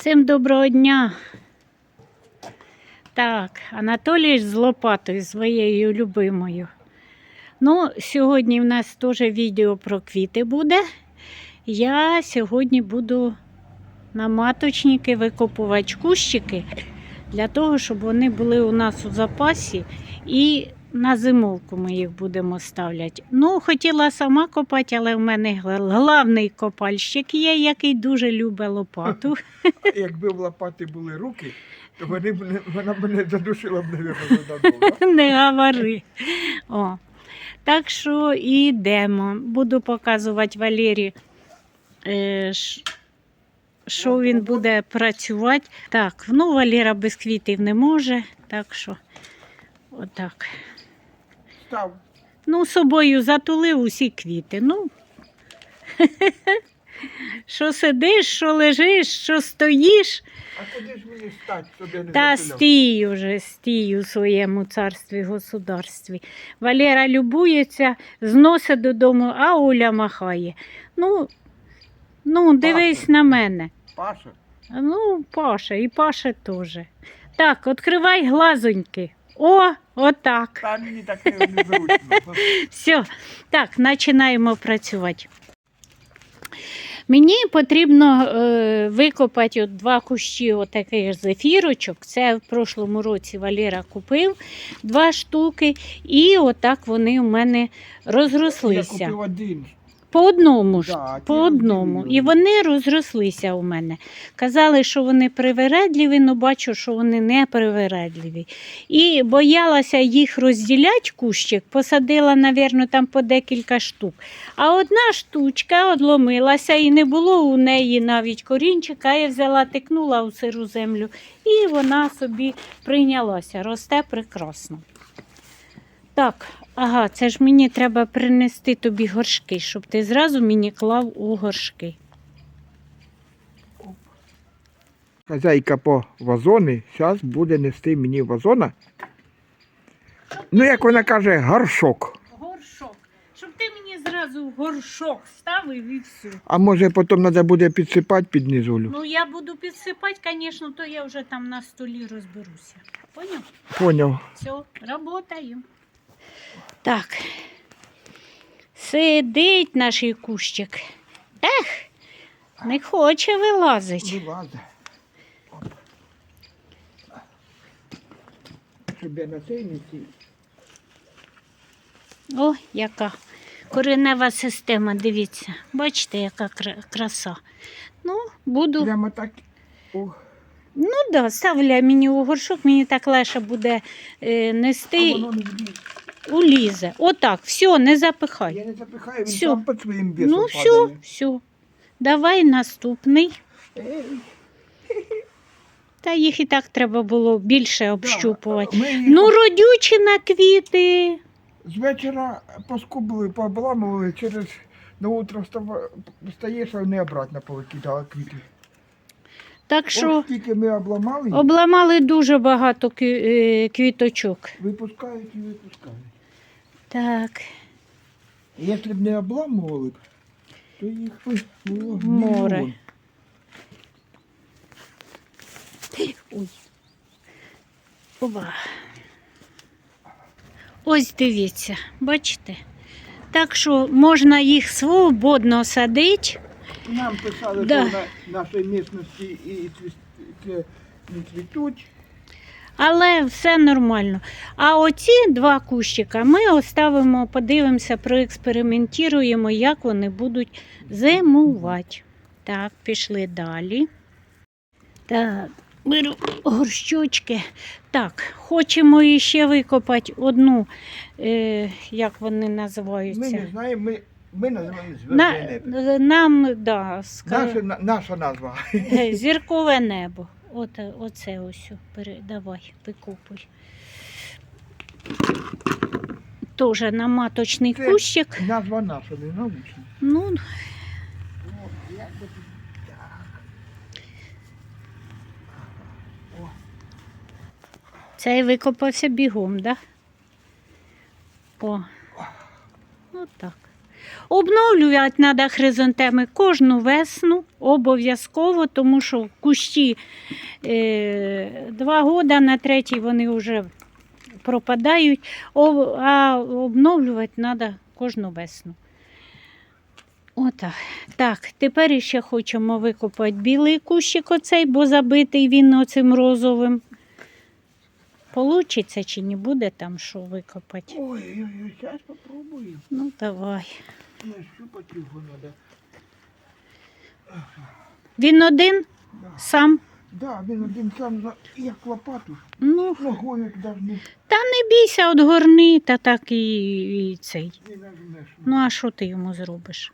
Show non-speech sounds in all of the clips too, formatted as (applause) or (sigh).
Всім доброго дня. Так, Анатолій з лопатою своєю любимою. Ну, сьогодні в нас теж відео про квіти буде. Я сьогодні буду на маточники викопувати кущики для того, щоб вони були у нас у запасі і на зимовку ми їх будемо ставляти. Ну, хотіла сама копати, але в мене главний копальщик є, який дуже любить лопату. (laughs) Якби в лопати були руки, то вони б вона б не задушила б, задовго. (laughs) Не говори. О. Так що йдемо. Буду показувати Валері, е, що він буде працювати. Так, ну Валера без квітів не може, так що отак. Став. Ну, собою затулив усі квіти. Ну. (laughs) Що сидиш, що лежиш, що стоїш. А куди ж мені стати, щоб я не Та затуляв? стій уже, стій у своєму царстві, государстві. Валера любується, зносить додому, а Оля махає. Ну, ну дивись на мене. Паша, Ну, Паша, і Паша теж. Так, відкривай глазоньки. О, отак. та мені так не незручно. Все, так, починаємо працювати. Мені потрібно е, викопати от два кущі отаких зефірочок. Це в прошлому році Валера купив два штуки, і отак вони у мене Я купив один. По одному ж, Да, по ті одному. І вони розрослися у мене. Казали, що вони привередливі, але бачу, що вони не привередливі. І боялася їх розділяти кущик, посадила, навірно, там по декілька штук. А одна штучка одломилася і не було у неї навіть корінчика. Я взяла, тикнула у сиру землю, і вона собі прийнялася. Росте прекрасно. Так, ага, це ж мені треба принести тобі горшки, щоб ти зразу мені клав у горшки. Хазяйка по вазони зараз буде нести мені вазона. Ну, як вона каже, горшок. Горшок. Щоб ти мені зразу в горшок ставив і все. А може потім треба буде підсипати під низулю. Ну, я буду підсипати, звісно, то я вже там на столі розберуся. Поняв? Поняв. Все, работаю. Так. Сидить наш кущик. Ех, не хоче вилазить. Вилазить. Щоб я на цей не сів. О, яка коренева система, дивіться. Бачите, яка краса. Ну, буду. Прямо так. О, Ну да, ставля мені у горшок, мені так легше буде е, а нести, воно не. Улізе. Отак, все, не запихай. Я не запихаю, він Всьо. сам під своїм весом Ну, все, падає. все. Давай наступний. Та їх і так треба було більше общупувати. ми їх Ну, родючі на квіти. З вечора поскубили, пообламували, через на утро встаєш, а вони обратно повикидали квіти. Так що Ось тільки ми обламали, обламали дуже багато кві- е, квіточок. випускають і випускають. Так, Якщо б не обламували б, то їх би було б Море. ой. Оба. Ось дивіться, бачите? Так що можна їх свободно садити. Нам писали, Да. що на нашій місцевості і цвітуть. Але все нормально. А оці два кущика ми оставимо, подивимося, проекспериментуємо, як вони будуть зимувати. Так, пішли далі. Так, беру горщочки. Так, хочемо іще викопати одну, е, як вони Ми називаються. не знаємо, ми, ми називаємо На, небо. нам, да, ска- Наша, наша назва. Е, Зіркове небо. От, оце ось. Передавай, викупуй. Тоже на маточний Це- кущик. Назва наша, не научна. Ну, цей викопався бігом, да? О. Ну так. Обновлювати треба хризантеми кожну весну, обов'язково, тому що кущі е, два роки, на третій вони вже пропадають, а обновлювати треба кожну весну. Отак. Так, тепер ще хочемо викопати білий кущик оцей, бо забитий він оцим розовим. Получиться чи не буде там що викопати? Ой-ой-ой, зараз попробую. Ну, давай. Нащупати його треба. Він один Да. сам. Да, він один сам як лопату. Ну, Ногою як та не бійся, от горни, та так і, і цей. Ну, а що ти йому зробиш?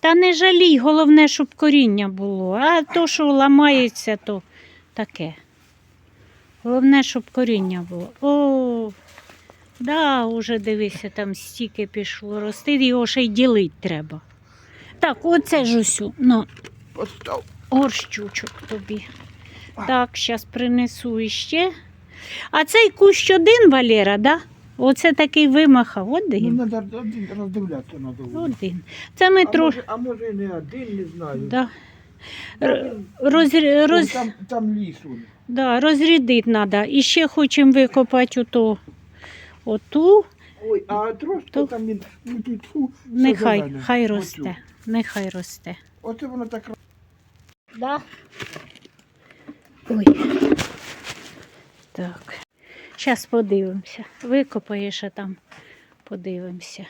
Та не жалій, головне, щоб коріння було. А то, що ламається, то таке. Головне, щоб коріння було. О, да, уже дивися, там стільки пішло рости, його ще й ділити треба. Так, оце ж усю. Ну, горщучок тобі. Так, зараз принесу іще. А цей кущ один, Валера, да? Оце такий вимахав. Один. Ну, треба один роздивлятися треба. Один. Це ми А трошки. може, а може і не один, не знаю. Да. Роз, роз, Там, там ліс он. Да, розрядити треба. І ще хочемо викопати ото, оту. Ой, а трошки То- там він, ну тут фу, Нехай, зелене. хай росте. Нехай росте. Оце воно так Да. Ой. Так. Зараз подивимося. Викопаєш, а там подивимося.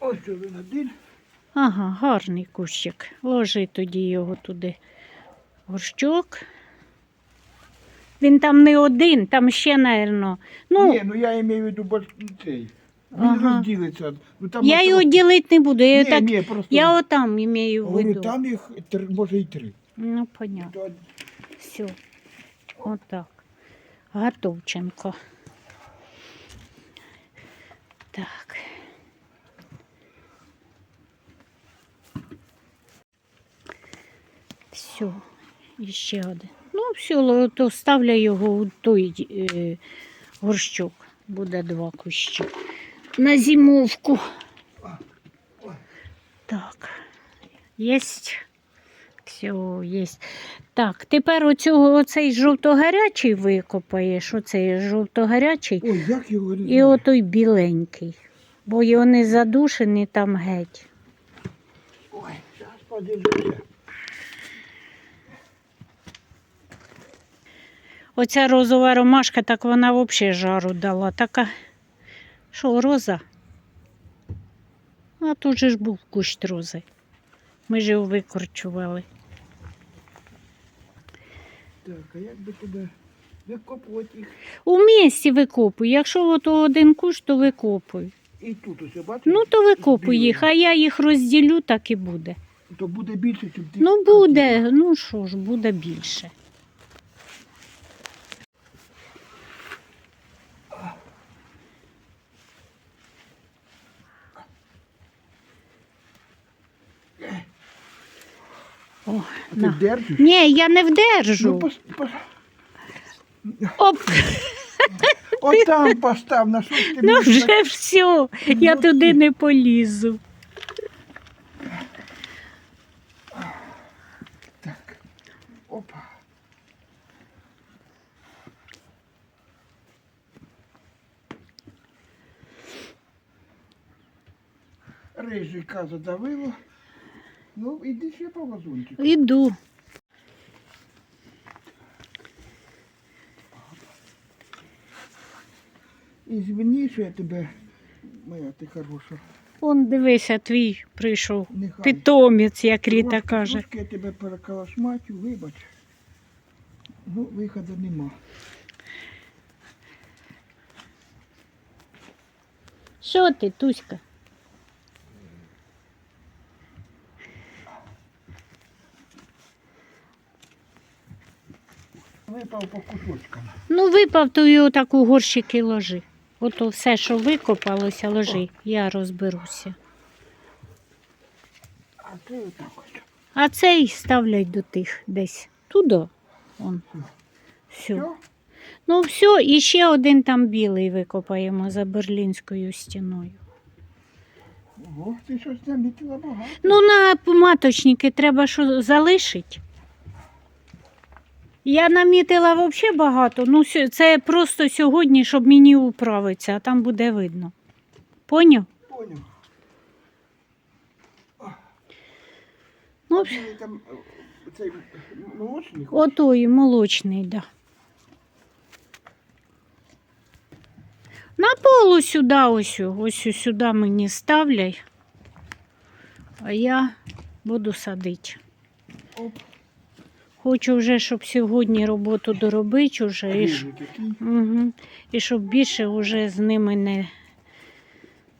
Ось один. Ага, гарний кущик. Ложи тоді його туди. Горщок. Він там не один, там ще, напевно. Ну, Ні, ну я маю в виду цей. Він Ага. розділиться. Ну, там я його ділити не буду. Я, Ні, так, ні, просто я отам імею в говорю, виду. там їх три, може і три. Ну, понятно. То Все. Отак. Готовченко. Так. Все. І ще один. Ну, все, то ставлю його у той е, горщок. Буде два кущі. На зимовку. Так. Єсть. Все, єсть. Так, тепер оцього, оцей жовто-гарячий викопаєш, оцей жовто-гарячий, Ой, як його не і знаю. отой біленький. Бо вони задушені там геть. Ой, зараз подивлюся. Оця розова ромашка, так вона взагалі жару дала. Така, що, роза? А тут же ж був кущ рози. Ми ж його викорчували. Так, а як би тебе викопувати їх? У місті викопуй. Якщо ото один кущ, то викопуй. І тут усе бачиш? Ну, то викопуй їх, а я їх розділю, так і буде. То буде більше, ніж ти. Ну, буде, ну що ж, буде більше. О, А ти держиш? Ні, я не Ну, вдержу. пос, пос, Оп, (laughs) отам постав, на що ти ну мені так- вже все, я Ну, туди не полізу. Так. Опа. Рижика задавило. Ну, іди ще по вазончику. Іду. І звіни, що я тебе, моя ти хороша. Он дивися, твій прийшов. Нехай. Питомець, як Ріта Трошки- каже. Трошки я тебе перекалашматю, вибач. Ну, виходу нема. Що ти, Туська? Випав по кусочкам. Ну, випав, то його так у горщики ложи. Ото все, що викопалося, ложи. Я розберуся. А ти отак. А цей ставлять до тих десь. Туди. Он. Все. Все? Ну, все, і ще один там білий викопаємо за берлінською стіною. Ого, ти щось намітила багато. Ну, на маточники треба що залишити. Я намітила взагалі багато. Ну, це просто сьогодні, щоб мені управитися, а там буде видно. Поняв? Поняв. Ну, там е, цей молочник. Отой молочний, да. На полу сюди, ось, ось сюди мені ставляй. А я буду садити. Оп. Хочу вже, щоб сьогодні роботу доробити уже, і, угу. і щоб більше вже з ними не,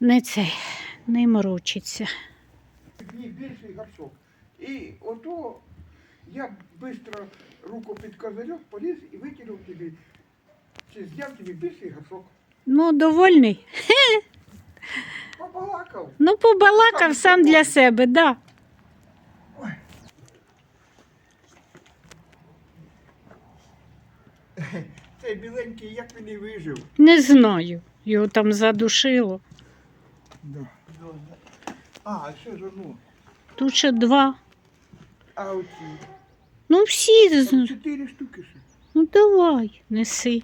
не це, не морочиться. Більший горшок. І ото я швидко руку під козирьок поліз і витягнув тобі, чи зняв тобі більший горшок. Ну, довольний. Побалакав. Ну, побалакав сам для себе, да. (laughs) Цей біленький, як він і вижив. Не знаю. Його там задушило. Да. А, ще ж одну. Тут ще два. А оці. Ну, всі. Там з- чотири штуки ще. Ну, давай, неси.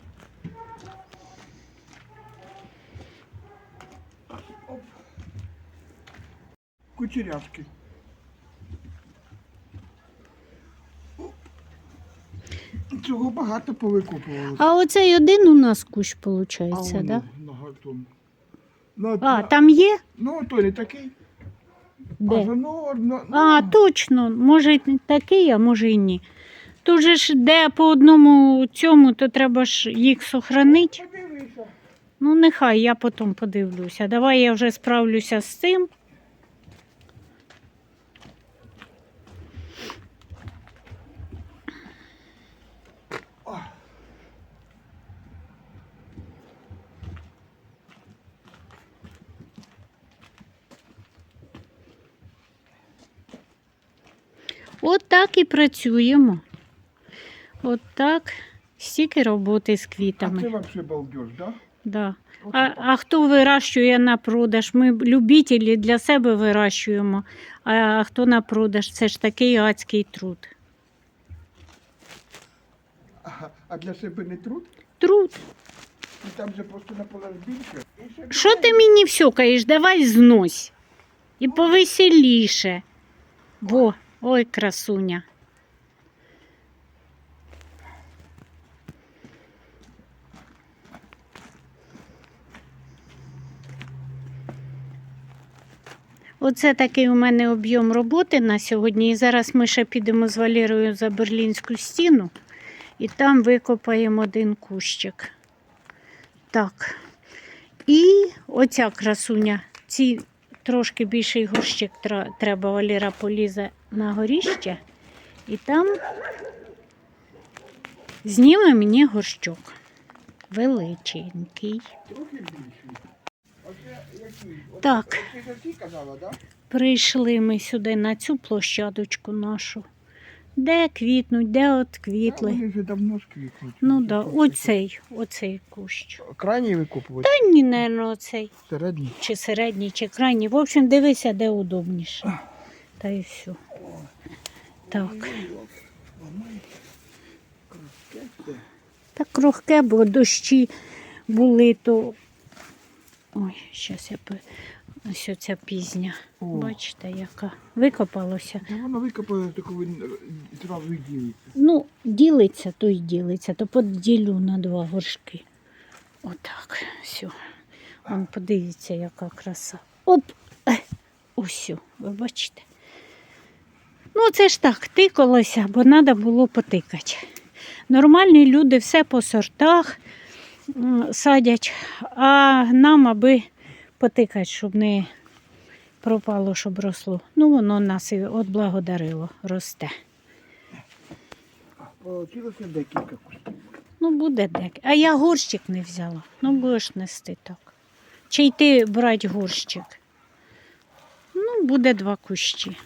Оп. Кучерявки. Цього багато повикопували. А оцей один у нас кущ, виходить, так? воно Да? на гартон. А, на- там є? ну, той не такий. А Де? воно А, точно, може й такий, а може й ні. Тут же ж де по одному цьому, то треба ж їх сохранити. Подивися. Ну, нехай я потім подивлюся. Давай я вже справлюся з цим. От так і працюємо. От так. Стільки роботи з А квітами. це взагалі балдеж, да? Да. А, а хто вирощує на продаж? Ми любителі для себе вирощуємо, а хто на продаж? Це ж такий адський труд. Ага. А для себе не труд? Труд. І там же просто наполож більше. Що ти мені всьокаєш? Давай знось. І повеселіше. Во, ой, красуня. Оце такий у мене об'єм роботи на сьогодні. І зараз ми ще підемо з Валерою за Берлінську стіну і там викопаємо один кущик. Так. І оця красуня, ці трошки більший горщик треба, Валера полізе на горіще, і там зніме мені горщок. Величенький. Так. Прийшли ми сюди на цю площадочку нашу. Де квітнуть, де от квітли. Вони вже давно сквітнуть. Ну так, да, оцей, оцей кущ. Крайній викопувати? Та ні, не оцей. Середній. чи середній, чи крайній. В общем, дивися, де удобніше. Та і все. Так. Так крохке, бо дощі були, то. Ой, зараз я. Ось оця пізня. О. Бачите, яка викопалося. Та воно викопали, таку зразу і ділиться. Ну, ділиться, то й ділиться, то поділю на два горшки. Отак, все. Вон подивіться, яка краса. Оп! Ось, ви бачите. Ну, це ж так, тикалося, бо треба було потикати. Нормальні люди все по сортах садять, а нам аби потикати, щоб не пропало, щоб росло. Ну, воно нас і отблагодарило, росте. Получилося декілька кустів. Ну, буде дек. А я горщик не взяла. Ну, будеш нести так. Чи йти брати горщик? Ну, буде два кущі.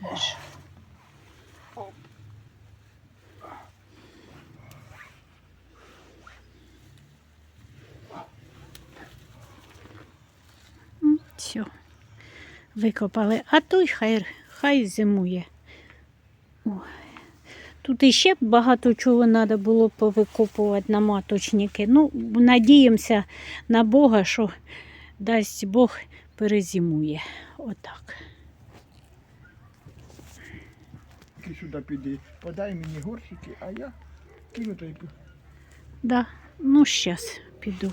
Де ж? Все. Викопали. А той хай, хай зимує. Ой. Тут іще багато чого треба було повикопувати на маточники. Ну, надіємося на Бога, що дасть Бог перезимує. Отак. Ти сюди піди, подай мені горщики, а я кину та й Да. Ну, щас піду.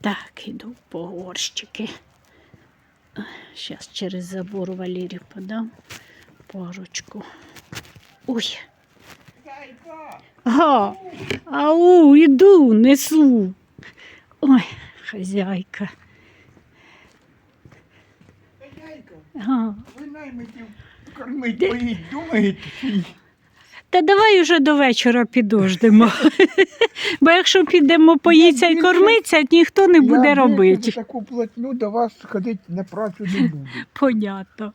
Так, іду по горщики. Зараз через забор Валерію подам парочку. Ой. Га, ау, іду, несу. Ой, хазяйка. Хазяйка, ви наймитів кормить поїть, думаєте? Та давай уже до вечора підождемо. (laughs) Бо якщо підемо поїться і кормиться, ніхто не буде робити. таку платню до вас ходити на працю не буду. Понятно.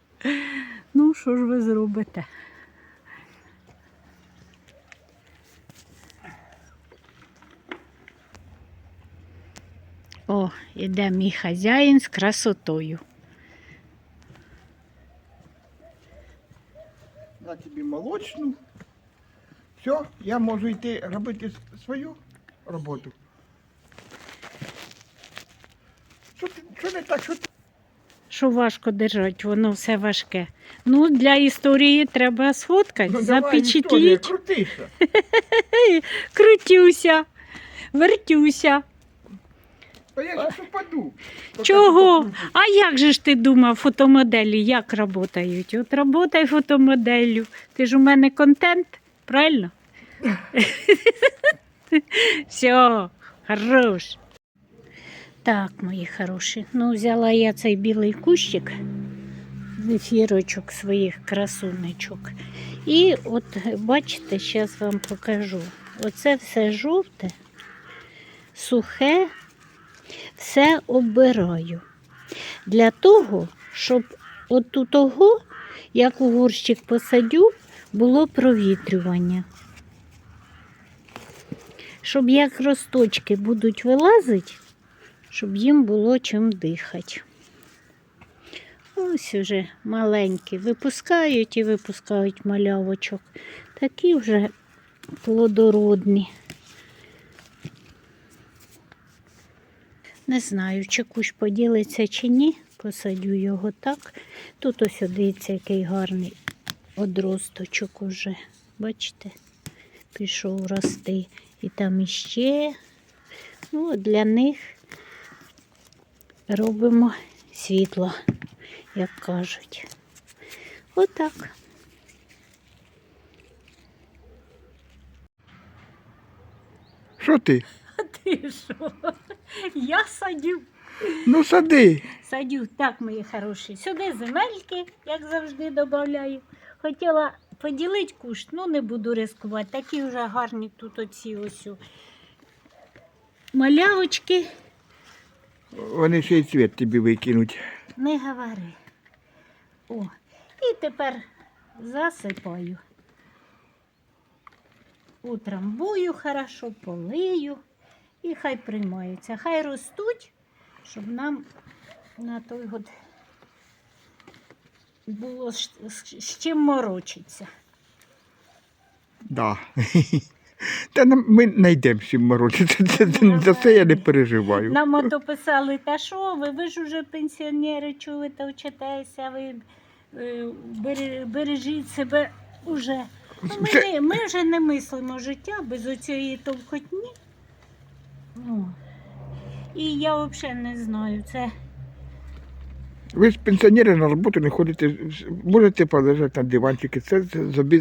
Ну, що ж ви зробите? О, іде мій хазяїн з красотою. На тобі молочну. Все, я можу йти робити свою роботу. Що, що не так, що? Що важко держати, воно все важке. Ну, для історії треба сфоткати, Ну, запечатліть. крутися. (laughs) Крутюся, вертюся. Та я зараз упаду. Чого? А як же ж ти думав, фотомоделі як працюють? От роботай фотомоделлю. Ти ж у мене контент, правильно? (laughs) Все, хорош. Так, мої хороші. Ну, взяла я цей білий кущик з ефірочок своїх красунечок. І от бачите, зараз вам покажу. Оце все жовте, сухе, все оббираю. Для того, щоб от у того, як у горщик посадю, було провітрювання. Щоб як росточки будуть вилазити, щоб їм було чим дихати. Ось уже маленькі випускають і випускають малявочок. Такі вже плодородні. Не знаю, чи кущ поділиться чи ні. Посадю його так. Тут ось дивіться, який гарний одросточок уже. Бачите, пішов рости. І там іще. Ну, для них робимо світло, як кажуть. Отак. Що ти? А ти що? Я садю. Ну сади. Садю, так, мої хороші. Сюди земельки, як завжди, додаю. Хотіла поділити кущ, ну не буду ризикувати. Такі вже гарні тут оці ось малявочки. Вони ще й цвіт тобі викинуть. Не говори. О, і тепер засипаю. Утрамбую хорошо, полию і хай приймаються. Хай ростуть, щоб нам на той год було з, з- з чим морочитися. Да. (laughs) Та ми знайдемо чим морочити. Це- це- За це я не переживаю. Нам ото (laughs) писали, та що ви, ви ж уже пенсіонери, чого ви вчитеся, ви е, бережіть себе уже. Ну, Ми, Це- не, ми вже не мислимо життя без оцієї товкотні. О. І я взагалі не знаю, це Ви ж пенсіонери на роботу не ходите, можете полежати на диванчики, це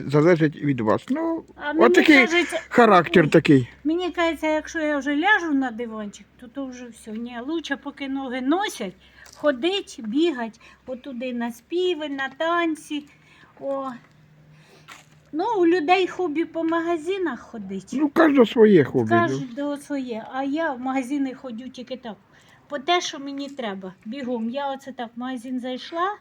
залежить від вас. Ну, а от такий кажеться, характер такий. мені кажеться, якщо я вже ляжу на диванчик, то то вже все. Ні, лучше поки ноги носять, ходить, бігать, отуди на співи, на танці. О. Ну, у людей хобі по магазинах ходить. Ну, кожного своє хобі. ну. Своє, а я в магазини ходжу тільки так. По те, що мені треба. Бігом. Я оце так в магазин зайшла.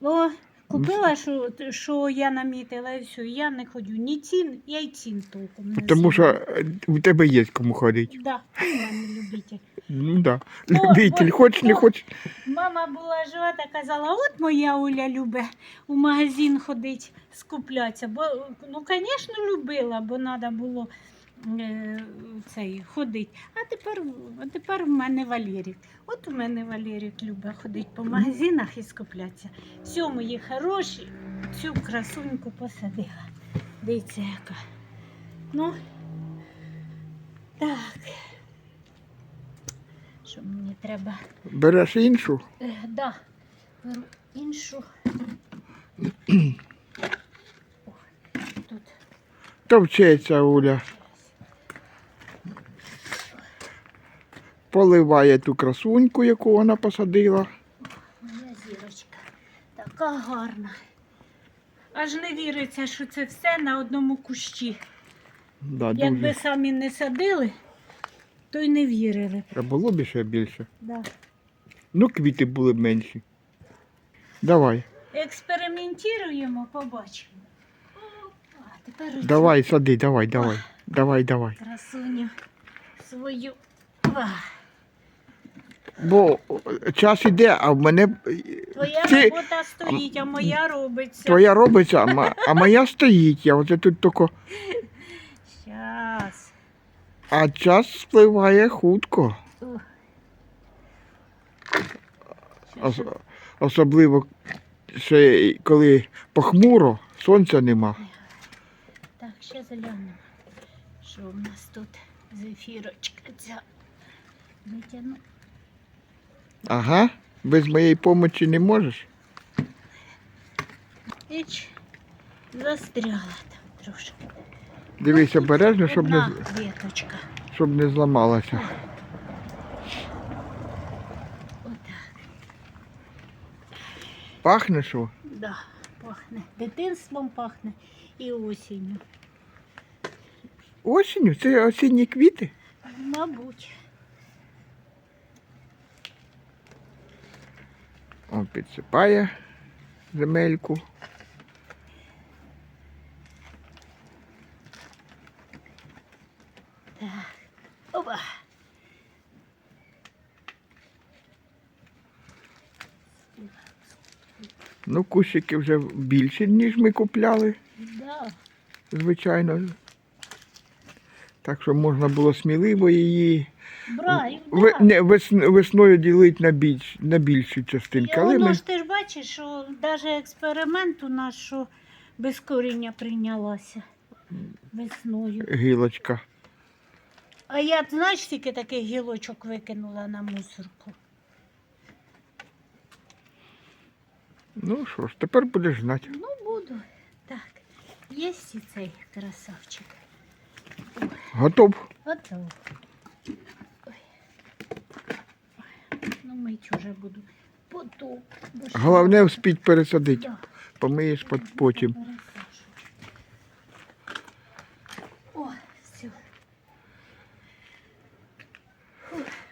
О, Купила, що, що я намітила, і все. Я не ходжу. Ні цін, я й цін толком не Тому що е, у тебе є кому ходити. Да, ти мене любитель. Ну да. Ну, Любитель, от, хоч не ну, хоч. Мама була жива та казала, от моя Оля любить у магазин ходить, скуплятися. Бо, ну, звісно, любила, бо треба було цей, ходити. А тепер, а тепер в мене Валерік. От у мене Валерік любить ходити по магазинах і скуплятися. Все, мої хороші, цю красуньку посадила. Дивіться, яка. Ну, так. Що мені треба? Береш іншу. Е, да, беру іншу. О, тут Товчеться Оля. Поливає ту красуньку, яку вона посадила. моя зірочка. Така гарна. Аж не віриться, що це все на одному кущі. Да, Якби дуже. самі не садили, то й не вірили. А було б ще більше. Да. Ну, квіти були б менші. Давай, Експериментуємо, побачимо. Тепер давай, сади, давай, давай. Давай, давай. красуню свою. Ва. Бо час іде, а в мене Твоя Ти- робота стоїть, а моя робиться. твоя робиться, а ма- а моя стоїть. Я оце тут тільки. Щас. А час спливає хутко. Ух. Ос- особливо ще й коли похмуро, сонця нема. Так, ще заглянемо. Що в нас тут зефірочка ця витягну. Ага, без моєї помочі не можеш. Іч, застряла там трошки. Дивись обережно, щоб не, віточка. щоб не зламалася. Пахне що? Да, пахне. Дитинством пахне і осінню. Осінню? Це осінні квіти? Мабуть. Он підсипає земельку. Так. Опа. Ну, кущики вже більші, ніж ми купляли, Да. звичайно. Так що можна було сміливо її Брай, ви, да. не, вес- весною ділити на, більш, на більші частинки. І Але воно ми, ж ти ж бачиш, що навіть експеримент у нас, що без коріння прийнялося весною. гілочка. А я, знаєш, скільки таких гілочок викинула на мусорку? Ну що ж, тепер будеш знати. Ну, буду. Так, є і цей красавчик. Готов. Готово. Ну, мить уже буду. Ж- Головне вспіть пересадити. Да. Помиєш пот- потім. О, все.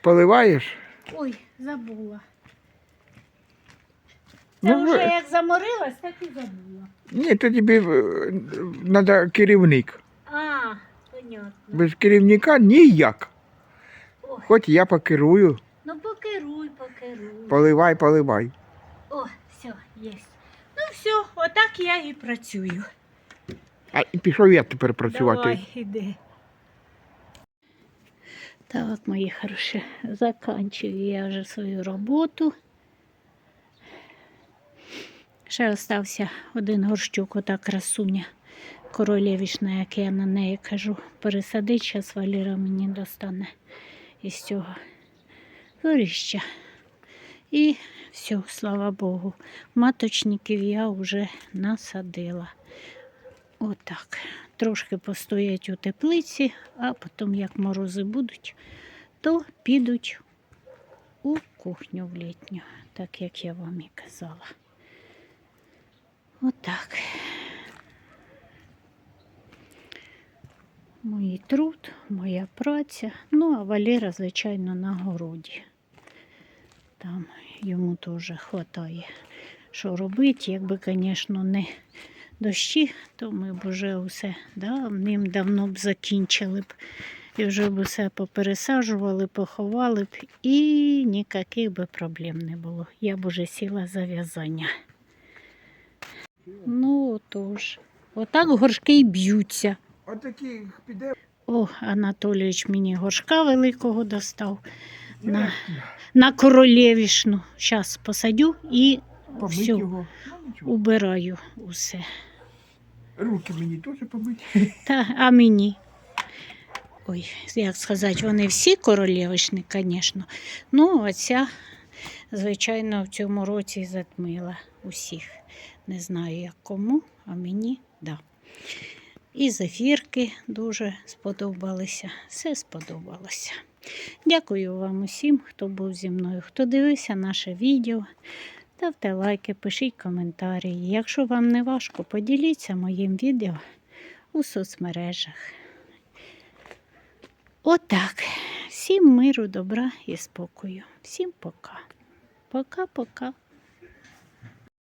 Поливаєш? Ой, забула. Ну, Та вже ви- як заморилась, так і забула. Ні, то тобі треба керівник. А, понятно. Без керівника ніяк. Хоч я покерую. ну покеруй, покеруй. Поливай, поливай. О, все, є. Ну все, отак я і працюю. А і пішов я тепер працювати. Давай, іди. Так, мої хороші, заканчую я вже свою роботу. Ще остався один горщук, ота красуня королевішна, як я на неї кажу, пересадить, зараз Валіра мені достане із цього горіща. І все, слава Богу. Маточників я вже насадила. Отак. Трошки постоять у теплиці, а потім, як морози будуть, то підуть у кухню в літню, так як я вам і казала. Отак. Мій труд, моя праця. Ну, а Валера, звичайно, на городі. Там йому теж вистачає, що робити, якби, звісно, не дощі, то ми б вже усе давним давно б закінчили б. І вже б усе попересаджували, поховали б, і ніяких би проблем не було. Я б уже сіла за в'язання. Ну, отож. Отак горшки й б'ються. Отакі піде. О, Анатолійович мені горшка великого достав на, на королевішну. Зараз посадю і все, його. Ну, убираю усе. Руки мені теж помить. (laughs) Та, а мені. Ой, як сказати, вони всі королевишні, звісно. Ну, а ця, звичайно, в цьому році затмила усіх. Не знаю, як кому, а мені да. І зефірки дуже сподобалися. Все сподобалося. Дякую вам усім, хто був зі мною, хто дивився наше відео. Ставте лайки, пишіть коментарі. Якщо вам не важко, поділіться моїм відео у соцмережах. Отак. Всім миру, добра і спокою. Всім пока. Пока-пока.